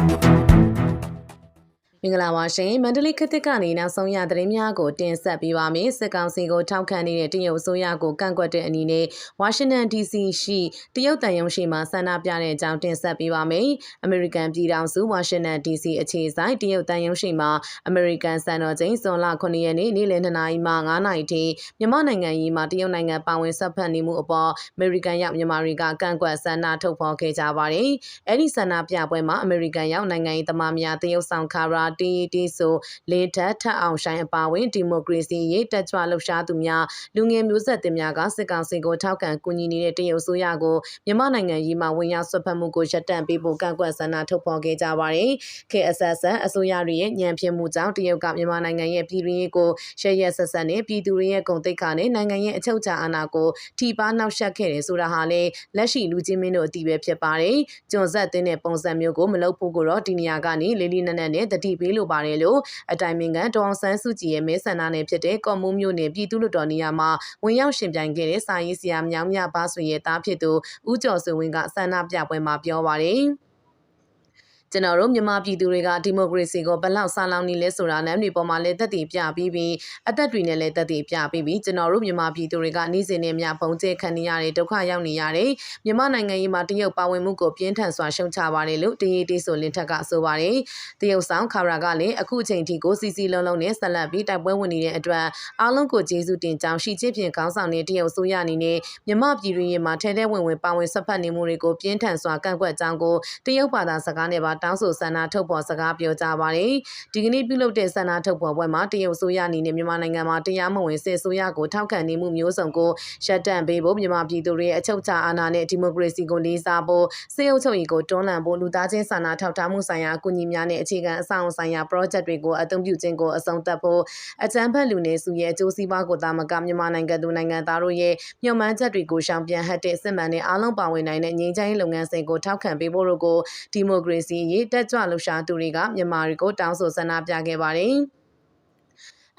Thank you. မင်္ဂလာပါရှင်မန္တလေးခေတ်သစ်ကနေနောက်ဆုံးရသတင်းများကိုတင်ဆက်ပေးပါမယ်စစ်ကောင်စီကိုထောက်ခံနေတဲ့တရုတ်အစိုးရကိုကန့်ကွက်တဲ့အနေနဲ့ဝါရှင်တန် DC ရှိတရုတ်တန်ယုံရှိမှဆန္ဒပြတဲ့အကြောင်းတင်ဆက်ပေးပါမယ်အမေရိကန်ပြည်ထောင်စုဝါရှင်တန် DC အခြေစိုက်တရုတ်တန်ယုံရှိမှအမေရိကန်စံတော်ချိန်ဇွန်လ9ရက်နေ့နေ့လယ်2နာရီမှ9နာရီထိမြန်မာနိုင်ငံရေးမှာတရုတ်နိုင်ငံပါဝင်ဆက်ဖက်နေမှုအပေါ်အမေရိကန်ရောက်မြန်မာတွေကကန့်ကွက်ဆန္ဒထုတ်ဖော်ခဲ့ကြပါတယ်အဲ့ဒီဆန္ဒပြပွဲမှာအမေရိကန်ရောက်နိုင်ငံရေးသမားများတရုတ်ဆောင်ခါရာတီတီဆိုလေထက်ထက်အောင်ဆိုင်အပါဝင်ဒီမိုကရေစီရေးတက်ကြွလှုပ်ရှားသူများလူငယ်မျိုးဆက်တင်များကစစ်ကောင်စီကိုထောက်ခံကူညီနေတဲ့တရုတ်ဆိုရကိုမြန်မာနိုင်ငံရေးမှာဝင်ရောက်ဆွတ်ဖက်မှုကိုရပ်တန့်ပေးဖို့ကန့်ကွက်ဆန္ဒထုတ်ဖော်ခဲ့ကြပါတယ်။ KSS အစိုးရရဲ့ညံပြမှုကြောင့်တရုတ်ကမြန်မာနိုင်ငံရဲ့ပြည်တွင်းရေးကိုရှက်ရက်ဆက်ဆက်နဲ့ပြည်သူတွေရဲ့ဂုဏ်သိက္ခာနဲ့နိုင်ငံရဲ့အချုပ်အခြာအာဏာကိုထိပါနှောက်ယှက်ခဲ့တယ်ဆိုတာဟာလေလက်ရှိလူချင်းမင်းတို့အတိပဲဖြစ်ပါတယ်။ကျွန်ဆက်တဲ့ပုံစံမျိုးကိုမလုပ်ဖို့ကိုတော့ဒီနေရာကနေလေးလေးနက်နက်နဲ့တတိပေးလိုပါတယ်လို့အတိုင်ပင်ခံဒေါအောင်ဆန်းစုကြည်ရဲ့မဲဆန္ဒနယ်ဖြစ်တဲ့ကော်မူးမြို့နယ်ပြည်သူ့လွှတ်တော်နေရာမှာဝင်ရောက်ရှင်ပြိုင်ခဲ့တဲ့စာရေးဆရာမြောင်မြဘာဆွေရဲ့သားဖြစ်သူဦးကျော်စွေဝင်းကဆန္ဒပြပွဲမှာပြောပါတယ်။ ကျွန်တော်တို့မြန်မာပြည်သူတွေကဒီမိုကရေစီကိုဘလောက်ဆာလောင်နေလဲဆိုတာနမ်းတွေပေါ်မှာလည်းသက်တည်ပြပြီးပြီးအသက်တွေနဲ့လည်းသက်တည်ပြပြီးပြီးကျွန်တော်တို့မြန်မာပြည်သူတွေကနေ့စဉ်နဲ့များပုံကျဲခံနေရတယ်ဒုက္ခရောက်နေရတယ်မြန်မာနိုင်ငံရေးမှာတရုတ်ပါဝင်မှုကိုပြင်းထန်စွာရှုံချပါတယ်လို့တရေတေးဆိုလင်းထက်ကဆိုပါတယ်တရုတ်ဆောင်ခါရာကလည်းအခုအချိန်ထိကိုစီစီလုံးလုံးနဲ့ဆက်လက်ပြီးတိုက်ပွဲဝင်နေတဲ့အတွက်အားလုံးကိုကျေးဇူးတင်ကြောင်းရှိချင်းဖြင့်ခေါင်းဆောင်တဲ့တရုတ်ဆိုရအနေနဲ့မြန်မာပြည်တွင်းရေးမှာထဲထဲဝင်ဝင်ပါဝင်ဆက်ဖက်နေမှုတွေကိုပြင်းထန်စွာကန့်ကွက်ကြောင်းကိုတရုတ်ဘာသာစကားနဲ့ပါတောင်းဆိုဆန္ဒထုတ်ဖော်စကားပြောကြပါတယ်။ဒီကနေ့ပြုလုပ်တဲ့ဆန္ဒထုတ်ဖော်ပွဲမှာတရုတ်ဆိုရအနေနဲ့မြန်မာနိုင်ငံမှာတရားမဝင်စစ်ဆိုရကိုထောက်ခံနေမှုမျိုးစုံကိုရှက်တန့်ပေးဖို့မြန်မာပြည်သူတွေရဲ့အချုပ်အခြာအာဏာနဲ့ဒီမိုကရေစီကိုလေးစားဖို့စစ်အုပ်ချုပ်ရေးကိုတွန်းလှန်ဖို့လူသားချင်းစာနာထောက်ထားမှုဆိုင်ရာအကူအညီများနဲ့အခြေခံအဆောက်အအုံဆိုင်ရာ project တွေကိုအသုံးပြုခြင်းကိုအဆုံးသတ်ဖို့အကြမ်းဖက်လူနေစုရဲ့အကျိုးစီးပွားကိုသာမကမြန်မာနိုင်ငံသူနိုင်ငံသားတို့ရဲ့မျှော်မှန်းချက်တွေကိုရှောင်ပြန်ဟတ်တဲ့စစ်မှန်တဲ့အားလုံးပါဝင်နိုင်တဲ့ငြိမ်းချမ်းရေးလုပ်ငန်းစဉ်ကိုထောက်ခံပေးဖို့တို့ကိုဒီမိုကရေစီရေးတက်ကြွလှုပ်ရှားသူတွေကမြန်မာတွေကိုတောင်းဆိုဆန္ဒပြခဲ့ပါတယ်။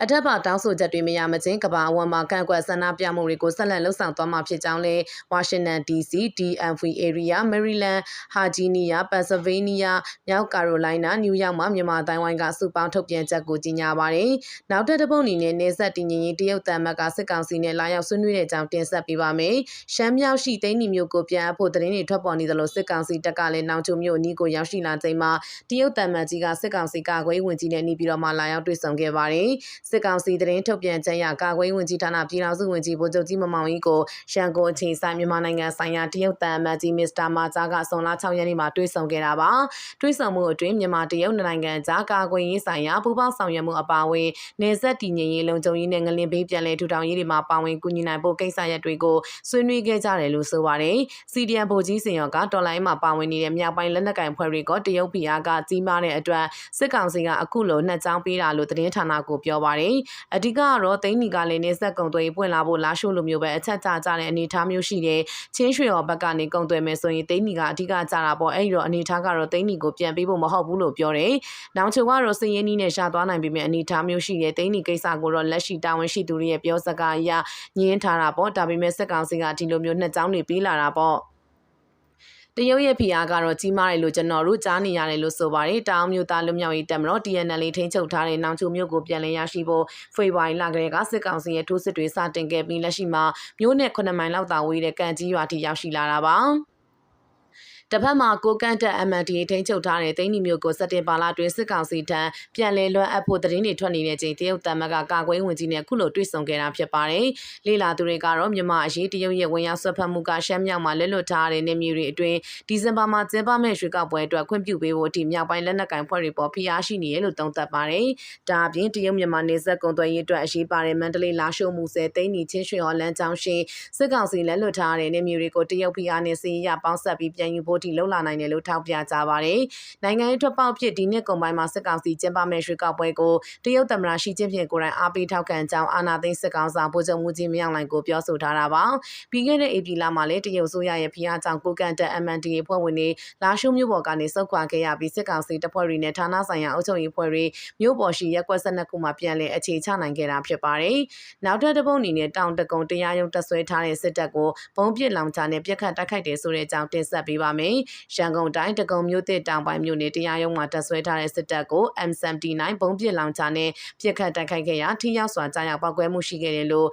အထက်ပါတောင်းဆိုချက်တွေမရမချင်းကဘာအဝမှာကန့်ကွက်ဆန္ဒပြမှုတွေကိုဆက်လက်လှုပ်ဆောင်သွားမှာဖြစ်ကြောင်းလဲဝါရှင်တန် DC, DMV area, Maryland, Virginia, Pennsylvania, မြောက်ကာရိုလိုင်းနာ,နယူးယောက်မှာမြန်မာတိုင်းဝိုင်းကစုပေါင်းထုတ်ပြန်ချက်ကိုကြေညာပါတယ်။နောက်ထပ်တစ်ပုတ်အနေနဲ့နေဆက်တည်ငြိမ်ရေးတရုတ်တမ်မတ်ကစစ်ကောင်စီနဲ့လာရောက်ဆွေးနွေးတဲ့အကြောင်းတင်ဆက်ပေးပါမယ်။ရှမ်းမြောက်ရှိသိန်းနီမျိုးကိုပြန်အပ်ဖို့သတင်းတွေထွက်ပေါ်နေသလိုစစ်ကောင်စီတပ်ကလည်းနောင်ချုံမျိုးအနီးကိုရောက်ရှိလာချိန်မှာတရုတ်တမ်မတ်ကြီးကစစ်ကောင်စီကာကွယ်ဝင်ကြီးနဲ့နေပြည်တော်မှာလာရောက်တွေ့ဆုံခဲ့ပါတယ်။စစ်ကောင်စီသတင်းထုတ်ပြန်ချက်အရကာကွယ်ဝင်ကြီးဌာနပြည်ထောင်စုဝင်ကြီးဗိုလ်ချုပ်ကြီးမမောင်ကြီးကိုရန်ကုန်အခြေဆိုင်မြန်မာနိုင်ငံဆိုင်ရာတရုတ်တန်အမတ်ကြီးမစ္စတာမာဂျာကဆွန်လ6ရက်နေ့မှာတွေ့ဆုံခဲ့တာပါတွေ့ဆုံမှုအတွင်းမြန်မာတရုတ်နိုင်ငံကြားကာကွယ်ရေးဆိုင်ရာပူးပေါင်းဆောင်ရွက်မှုအပါအဝင်နေဆက်တည်ငြိမ်ရေးလုံခြုံရေးနဲ့ငလင်ဘေးပြန်လည်ထူထောင်ရေးတွေမှာပါဝင်ကူညီနိုင်ဖို့ကိစ္စရပ်တွေကိုဆွေးနွေးခဲ့ကြတယ်လို့ဆိုပါတယ်စီဒီအမ်ဗိုလ်ကြီးစင်ရောကတော်လိုင်းမှာပါဝင်နေတဲ့မြောက်ပိုင်းလက်နက်ကင်ဖွဲ့တွေကတရုတ်ပြည်အားကကြီးမားတဲ့အတွက်စစ်ကောင်စီကအခုလိုနှစ်ကြောင်းပေးတာလို့သတင်းဌာနကိုပြောပါတယ်အဓိကကတော့သိန်းနီကလည်းနေဆက်ကုံသွေးပွင့်လာဖို့လာရှို့လိုမျိုးပဲအချက်ချကြတဲ့အနေအထားမျိုးရှိတယ်ချင်းရွှေရောဘက်ကနေကုံသွေးမယ်ဆိုရင်သိန်းနီကအဓိကကြတာပေါ့အဲ့ဒီတော့အနေအထားကတော့သိန်းနီကိုပြန်ပေးဖို့မဟုတ်ဘူးလို့ပြောတယ်နောင်ချုံကတော့စည်ရင်းနီးနဲ့ရှာသွားနိုင်ပေမဲ့အနေအထားမျိုးရှိတယ်သိန်းနီကိစ္စကိုတော့လက်ရှိတာဝန်ရှိသူတွေရဲ့ပြောစကားအရညင်းထားတာပေါ့ဒါပေမဲ့စက်ကောင်စီကဒီလိုမျိုးနှစ်ကြောင်းတွေပေးလာတာပေါ့ တရုတ်ရဲ့ဖိအားကတော့ကြီးမားတယ်လို့ကျွန်တော်တို့ကြားနေရတယ်လို့ဆိုပါတယ်။တောင်မြို့သားလူမျိုးရေးတက်မလို့ TNL ထိန်းချုပ်ထားတဲ့နောင်ချုံမြို့ကိုပြန်လည်ရရှိဖို့ဖေဖော်ဝါရီလကလေးကစစ်ကောင်စီရဲ့ထိုးစစ်တွေစတင်ခဲ့ပြီးလက်ရှိမှာမြို့နယ်9မိုင်လောက်သာဝေးတဲ့ကန့်ကြီးရွာထိရောက်ရှိလာတာပါ။ တစ်ဖက်မှာကိုကန့်တက် MNDA ထိန်းချုပ်ထားတဲ့သိန်းနီမျိုးကိုစက်တင်ဘာလတွင်စစ်ကောင်စီထံပြန်လည်လွှမ်းအပ်ဖို့သတင်းတွေထွက်နေတဲ့ချိန်တရုတ်တမကကာကွယ်ဝင်ကြီးနဲ့ခုလိုတွေ့ဆုံခဲ့တာဖြစ်ပါတယ်။လေလာသူတွေကတော့မြန်မာအရေးတရုတ်ရဲ့ဝင်ရောက်ဆွတ်ဖက်မှုကရှမ်းမြောက်မှာလက်လွတ်ထားတဲ့နေမျိုးတွေအတွင်းဒီဇင်ဘာမှာကျင်းပမယ့်ရွေးကောက်ပွဲအတွက်ခွင့်ပြုပေးဖို့အထိမြောက်ပိုင်းလက်နက်ကင်ဖွဲ့တွေပေါ်ဖိအားရှိနေရလို့သုံးသပ်ပါတယ်။ဒါအပြင်တရုတ်မြန်မာနေဆက်ကုန်သွယ်ရေးအတွက်အရေးပါတဲ့မန္တလေးလာရှိုးမှုဆဲသိန်းနီချင်းရွှေဟော်လန်းချောင်းရှင်စစ်ကောင်စီလက်လွတ်ထားတဲ့နေမျိုးတွေကိုတရုတ်ဖိအားနဲ့စီးရပေါင်းဆက်ပြီးပြန်ယူဖို့ထိလှုပ်လာနိုင်တယ်လို့ထောက်ပြကြပါတယ်။နိုင်ငံရေးထွက်ပေါက်ဖြစ်ဒီနှစ်ကုန်ပိုင်းမှာစစ်ကောင်စီကျင်းပမဲ့ရွှေကောက်ပွဲကိုတရုတ်သမ္မတရှီကျင်းပင်ကိုယ်တိုင်အားပေးထောက်ခံကြောင်းအာဏာသိမ်းစစ်ကောင်ဆောင်ဗိုလ်ချုပ်မှုကြီးမြောင်လိုင်ကိုပြောဆိုထားတာပါ။ပြီးခဲ့တဲ့ဧပြီလမှာလည်းတရုတ်ဆိုရရဲ့ဖိအားကြောင့်ကိုကန်တက် MNDA ဖွဲ့ဝင်တွေလာရှုမြို့ပေါ်ကနေစုခွာခဲ့ရပြီးစစ်ကောင်စီတပ်ဖွဲ့တွေနဲ့ဌာနဆိုင်ရာအုပ်ချုပ်ရေးဖွဲ့တွေမြို့ပေါ်ရှိရက်ကွက်12ခုမှာပြန်လည်အခြေချနိုင်ခဲ့တာဖြစ်ပါတယ်။နောက်ထပ်တစ်ပုတ်အနေနဲ့တောင်တကုံတရားရုံးတက်ဆွဲထားတဲ့စစ်တပ်ကိုဘုံပစ်လောင်ချနဲ့ပြက်ခတ်တိုက်ခိုက်တယ်ဆိုတဲ့အကြောင်းတင်ဆက်ပေးပါမယ်။ရန်ကုန်တိုင်းတကုံမြို့သစ်တောင်ပိုင်းမြို့နယ်တရားရုံးမှာတပ်ဆွဲထားတဲ့စစ်တပ်ကို M79 ဘုံပစ်လောင်ချနဲ့ပြစ်ခတ်တိုက်ခိုက်ခဲ့ရာထိရောက်စွာကြားရောက်ပောက်ကွဲမှုရှိခဲ့တယ်လို့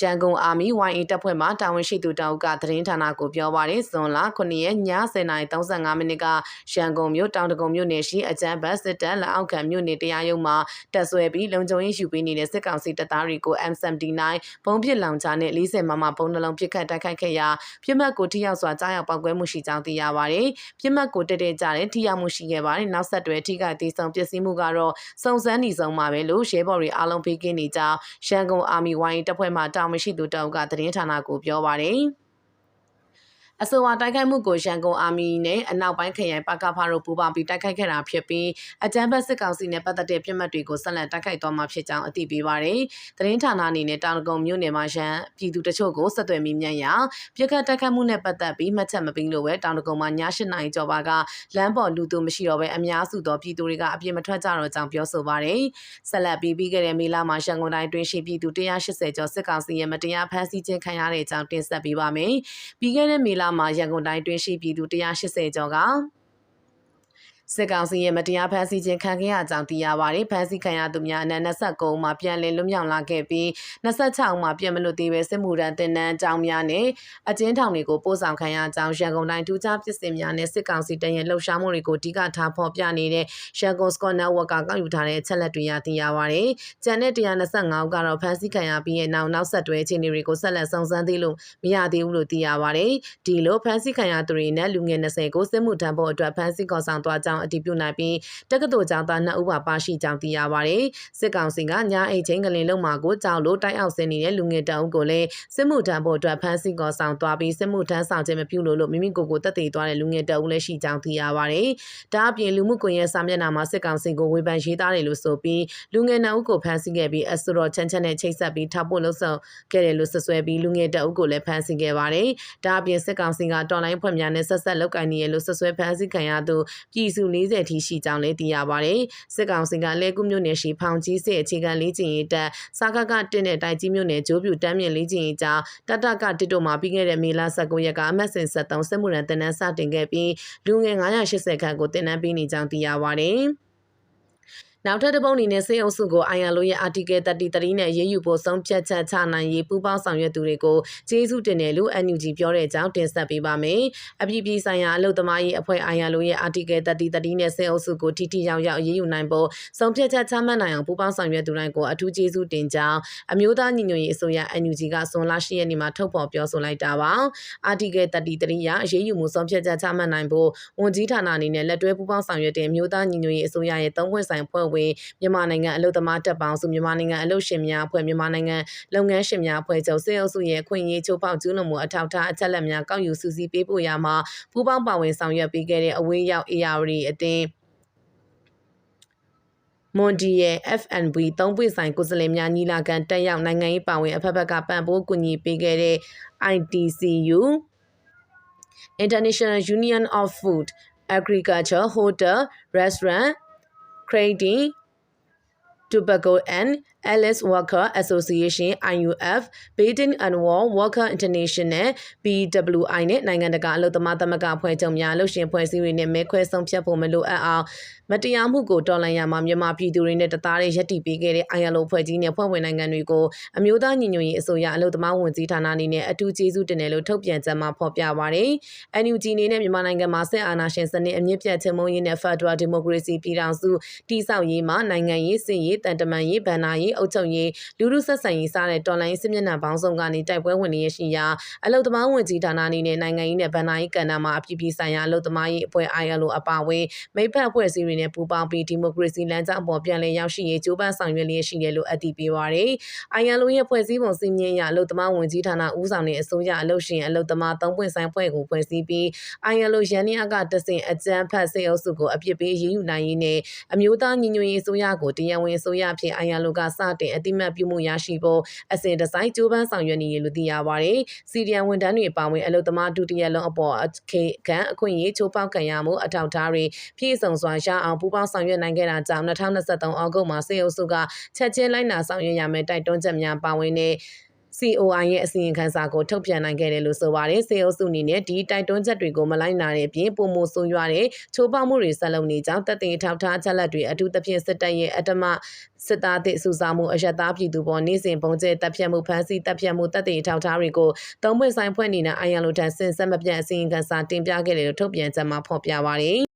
ရန်ကုန်အာမီ YA တပ်ဖွဲ့မှတာဝန်ရှိသူတောက်ကသတင်းဌာနကိုပြောပါရယ်ဇွန်လ9ရက်ည10:35မိနစ်ကရန်ကုန်မြို့တောင်တကုံမြို့နယ်ရှိအကြမ်းဖက်စစ်တပ်လက်အောက်ခံမြို့နယ်တရားရုံးမှာတပ်ဆွဲပြီးလုံခြုံရေးယူပေးနေတဲ့စစ်ကောင်စီတပ်သားတွေကို M79 ဘုံပစ်လောင်ချနဲ့40မမဘုံနှလုံးပစ်ခတ်တိုက်ခိုက်ခဲ့ရာပြစ်မှတ်ကိုထိရောက်စွာကြားရောက်ပောက်ကွဲမှုရှိကြောင်းသိရပါရယ်ပြစ်မှတ်ကိုတက်တက်ကြတဲ့ထိရောက်မှုရှိခဲ့ပါတယ်နောက်ဆက်တွဲထိခိုက်သေးဆုံးပျက်စီးမှုကတော့စုံစမ်းနေဆုံးမှာပဲလို့ရဲဘော်တွေအားလုံးဖေးကင်းနေကြောင်းရန်ကုန်အာမီ YA တပ်ဖွဲ့မှတာဝန်ရှိသူတအုပ်ကသတင်းဌာနကိုပြောပါတယ်။ အဆိုပါတိုက်ခိုက်မှုကိုရန်ကုန်အာမီနဲ့အနောက်ပိုင်းခရိုင်ပကဖားတို့ပူးပေါင်းပြီးတိုက်ခိုက်ခဲ့တာဖြစ်ပြီးအကြမ်းဖက်စစ်ကောင်စီနဲ့ပတ်သက်တဲ့ပြစ်မှတ်တွေကိုဆက်လက်တိုက်ခိုက်သွားမှာဖြစ်ကြောင်းအသိပေးပါတယ်။သတင်းဌာနအနေနဲ့တာလကုံမြို့နယ်မှာရန်ပြည်သူတချို့ကိုဆက်သွယ်မိမြန်ရာပြစ်ခတ်တိုက်ခိုက်မှုနဲ့ပတ်သက်ပြီးမှတ်ချက်မပေးလို့ပဲတောင်တကုံမှာည၈နာရီကျော်ပါကလမ်းပေါ်လူသူမရှိတော့ပဲအများစုသောပြည်သူတွေကအပြစ်မထွက်ကြတော့ကြောင်းပြောဆိုပါတယ်။ဆက်လက်ပြီးပြီးခဲ့တဲ့မေလမှာရန်ကုန်တိုင်းတွင်းရှိပြည်သူ180ကျော်စစ်ကောင်စီရဲ့မတရားဖမ်းဆီးခြင်းခံရတဲ့အကြောင်းတင်ဆက်ပေးပါမယ်။ပြီးခဲ့တဲ့မေလမှာရန်ကုန်တိုင်းတွင်းရှိပြည်သူ180ကျော်က စစ်ကောင်စီရဲ့မတရားဖမ်းဆီးခြင်းခံခဲ့ရကြောင်းသိရပါတယ်။ဖမ်းဆီးခံရသူများအနက်29မှာပြန်လည်လွတ်မြောက်လာခဲ့ပြီး26မှာပြန်မလွတ်သေးပဲစစ်မှုထမ်းတင်နန်းကြောင်းများနဲ့အကျဉ်းထောင်တွေကိုပို့ဆောင်ခံရကြောင်းရန်ကုန်တိုင်းထူးခြားပြည်စင်များနဲ့စစ်ကောင်စီတရင်လှုပ်ရှားမှုတွေကိုအဓိကထားဖော်ပြနေတဲ့ရန်ကုန်စကော့နယ်ဝတ်ကကောက်ယူထားတဲ့အချက်လက်တွေရသိရပါတယ်။ကျန်တဲ့125ဦးကတော့ဖမ်းဆီးခံရပြီးရဲ့နောက်နောက်ဆက်တွဲအခြေအနေတွေကိုဆက်လက်စုံစမ်းသေးလို့မရသေးဘူးလို့သိရပါတယ်။ဒီလိုဖမ်းဆီးခံရသူတွေနဲ့လူငယ်20ကိုစစ်မှုထမ်းဖို့အတွက်ဖမ်းဆီးခေါ်ဆောင်သွားကြောင်းအတည်ပြုနိုင်ပြီးတက္ကသိုလ်ကျောင်းသား2ဦးပါပါရှိကြောင်းသိရပါတယ်။စစ်ကောင်စီကညာအိတ်ချင်းကလင်လုံးမှာကိုကြောက်လို့တိုက်အောက်ဆင်းနေတဲ့လူငယ်တအုပ်ကိုလည်းစစ်မှုထမ်းဖို့အတွက်ဖမ်းဆီးခေါ်ဆောင်သွားပြီးစစ်မှုထမ်းဆောင်ခြင်းမပြုလို့လို့မိမိကိုယ်ကိုတက်တည်သွားတဲ့လူငယ်တအုပ်လည်းရှိကြောင်းသိရပါတယ်။ဒါအပြင်လူမှုကွန်ရက်စာမျက်နှာမှာစစ်ကောင်စီကိုဝေဖန်ရေးသားတယ်လို့ဆိုပြီးလူငယ်နှုတ်ကိုဖမ်းဆီးခဲ့ပြီးအဆိုတော်ချမ်းချမ်းနဲ့ချိတ်ဆက်ပြီးထောက်ပို့လို့ဆောင်ခဲ့တယ်လို့ဆွဆွဲပြီးလူငယ်တအုပ်ကိုလည်းဖမ်းဆီးခဲ့ပါတယ်။ဒါအပြင်စစ်ကောင်စီကတော်လိုင်းဖွဲ့များနဲ့ဆက်ဆက်လုပ်ကိုင်နေရလို့ဆွဆွဲဖမ်းဆီးခံရသူပြည်စု40ထိရှိကြောင်းလည်းသိရပါတယ်။စစ်ကောင်စီကလဲကူမြို့နယ်ရှိဖောင်ကြီးစစ်အခြေခံလေးကျင်ရေးတပ်စာကကတင်းတဲ့တိုက်ကြီးမြို့နယ်ဂျိုးပြူတမ်းမြင့်လေးကျင်ရေးကြားတတကတစ်တို့မှာပြီးခဲ့တဲ့မေလ19ရက်ကအမတ်စင်73စစ်မှုရန်တင်နန်းစတင်ခဲ့ပြီးလူငယ်980ခန့်ကိုတင်နန်းပေးနေကြောင်းသိရပါတယ်။ နောက်ထပ်တစ်ပုတ်အနေနဲ့စေအုပ်စုကိုအိုင်ယာလိုရဲ့ article 33နဲ့ရေးယူဖို့ဆုံးဖြတ်ချက်ချနိုင်ရေးပူးပေါင်းဆောင်ရွက်သူတွေကိုကျေးဇူးတင်တယ်လို့ NUG ပြောတဲ့အကြောင်းတင်ဆက်ပေးပါမယ်။အပြည်ပြည်ဆိုင်ရာအလုပ်သမားရေးအဖွဲ့အိုင်ယာလိုရဲ့ article 33နဲ့စေအုပ်စုကိုထိထိရောက်ရောက်ရေးယူနိုင်ဖို့ဆုံးဖြတ်ချက်ချမှတ်နိုင်အောင်ပူးပေါင်းဆောင်ရွက်သူတိုင်းကိုအထူးကျေးဇူးတင်ကြောင်းအမျိုးသားညီညွတ်ရေးအစိုးရ NUG ကဇွန်လ10ရက်နေ့မှာထုတ်ဖော်ပြောဆိုလိုက်တာပါ။ article 33ရရေးယူမှုဆုံးဖြတ်ချက်ချမှတ်နိုင်ဖို့ဝန်ကြီးဌာနအနေနဲ့လက်တွဲပူးပေါင်းဆောင်ရွက်တဲ့အမျိုးသားညီညွတ်ရေးအစိုးရရဲ့သုံးပွင့်ဆိုင်ဖွဲ့ဝင်မြန်မာနိုင်ငံအလုပ်သမားတပ်ပေါင်းစုမြန်မာနိုင်ငံအလုပ်ရှင်များအဖွဲ့မြန်မာနိုင်ငံလုပ်ငန်းရှင်များအဖွဲ့ချုပ်စေအုပ်စုရဲ့ခွင့်ရေးချိုးဖောက်ကျူးလွန်မှုအထောက်အထားအချက်အလက်များကောက်ယူစုစည်းပေးပို့ရမှာပူးပေါင်းပါဝင်ဆောင်ရွက်ပေးခဲ့တဲ့အဝေးရောက် ARD အတင်းမွန်ဒီရဲ့ FNB သုံးပွင့်ဆိုင်ကိုယ်စားလှယ်များညီလာခံတက်ရောက်နိုင်ငံရေးပါဝင်အဖက်ဖက်ကပံ့ပိုးကူညီပေးခဲ့တဲ့ ITCU International Union of Food Agriculture Hotel Restaurant Craigie, Tobago and Alice Worker Association IUF Beijing and Wall Worker International BWI နဲ့နိုင်ငံတကာအလုပ်သမားသမဂ္ဂအဖွဲ့ချုပ်များလှုပ်ရှင်ဖွဲ့စည်းတွေနဲ့မဲခွဲဆုံးဖြတ်ဖို့မလိုအပ်အောင်မတရားမှုကိုတော်လှန်ရမှာမြန်မာပြည်သူတွေနဲ့တသားတည်းရပ်တည်ပေးခဲ့တဲ့ ILO ဖွဲ့ကြီးနဲ့ဖွဲ့ဝင်နိုင်ငံတွေကိုအမျိုးသားညီညွတ်ရေးအစိုးရအလုပ်သမားဝန်ကြီးဌာနအနေနဲ့အထူးကျေးဇူးတင်တယ်လို့ထုတ်ပြန်ချက်မှာဖော်ပြပါတယ်။ NUG အနေနဲ့မြန်မာနိုင်ငံမှာစစ်အာဏာရှင်စနစ်အမြင့်ပြတ်ချေမှုန်းရေးနဲ့ Federal Democracy ပြည်ထောင်စုတည်ဆောက်ရေးမှာနိုင်ငံရေးစစ်ရေးတန်တမန်ရေးဗန္နာရေးအုပ်ချုပ်ရေးလူမှုဆက်ဆံရေးစတဲ့တော်လှန်ရေးစစ်မျက်နှာပေါင်းစုံကနေတိုက်ပွဲဝင်နေရရှိရာအလုသမားဝင်ကြီးဌာနအနေနဲ့နိုင်ငံရေးနဲ့ဗန္နာရေးကဏ္ဍမှာအပြည်ပြည်ဆိုင်ရာအလုသမားရေးအဖွဲ့ ILO အပါအဝင်မိဖက်အဖွဲ့အစည်းတွေနဲ့ပူးပေါင်းပြီးဒီမိုကရေစီလမ်းကြောင်းပေါ်ပြန်လည်ရောက်ရှိရေးကြိုးပမ်းဆောင်ရွက်လျက်ရှိတယ်လို့အတည်ပြုပါရယ် ILO ရဲ့ဖွဲ့စည်းပုံစည်းမျဉ်းအရအလုသမားဝင်ကြီးဌာနဦးဆောင်တဲ့အစိုးရအလုရှင်အလုသမား၃ပွင့်ဆိုင်ဖွဲ့ကိုဖွဲ့စည်းပြီး ILO ရန်နီယာကတဆင်အကြမ်းဖက်စေအုပ်စုကိုအပြစ်ပေးရေးယူနိုင်ရေးနဲ့အမျိုးသားညီညွတ်ရေးအစိုးရကိုတရားဝင်အစိုးရဖြစ် ILO ကစတင်အတိမတ်ပြုမှုရရှိဖို့အစဉ်တစိုက်ကြိုးပမ်းဆောင်ရွက်နေရလို့သိရပါတယ်။စီရီယံဝန်ထမ်းတွေပါဝင်အလုပ်သမားဒုတိယလုံးအပေါ်အခြေခံအခွင့်အရေးချိုးဖောက်ခံရမှုအထောက်အထားတွေပြည့်စုံစွာရအောင်ပူးပေါင်းဆောင်ရွက်နိုင်ခဲ့တာကြောင့်2023အောက်တိုဘာမှာစေအုပ်စုကချက်ချင်းလိုက်နာဆောင်ရွက်ရမယ်တိုက်တွန်းချက်များပါဝင်တဲ့ COI ရဲ့အစီရင်ခံစာကိုထုတ်ပြန်နိုင်ခဲ့တယ်လို့ဆိုပါတယ်။စေအုပ်စုအနေနဲ့ဒီတိုက်တွန်းချက်တွေကိုမလိုက်နာတဲ့အပြင်ပုံမိုဆိုးရွားတဲ့ချိုးဖောက်မှုတွေဆက်လုပ်နေကြောင်းတပ်တင်ထောက်ထားချက်လက်တွေအထူးသဖြင့်စစ်တပ်ရဲ့အတ္တမစစ်သားသည့်စုစားမှုအယက်သားပြည်သူပေါ်နေ့စဉ်ပုံကျဲတပ်ဖြတ်မှုဖမ်းဆီးတပ်ဖြတ်မှုတပ်တင်ထောက်ထားတွေကိုသုံးပွင့်ဆိုင်ဖွဲ့နေတဲ့အိုင်ယန်လိုတန်စင်ဆက်မပြတ်အစီရင်ခံစာတင်ပြခဲ့တယ်လို့ထုတ်ပြန်ချက်မှာဖော်ပြပါတယ်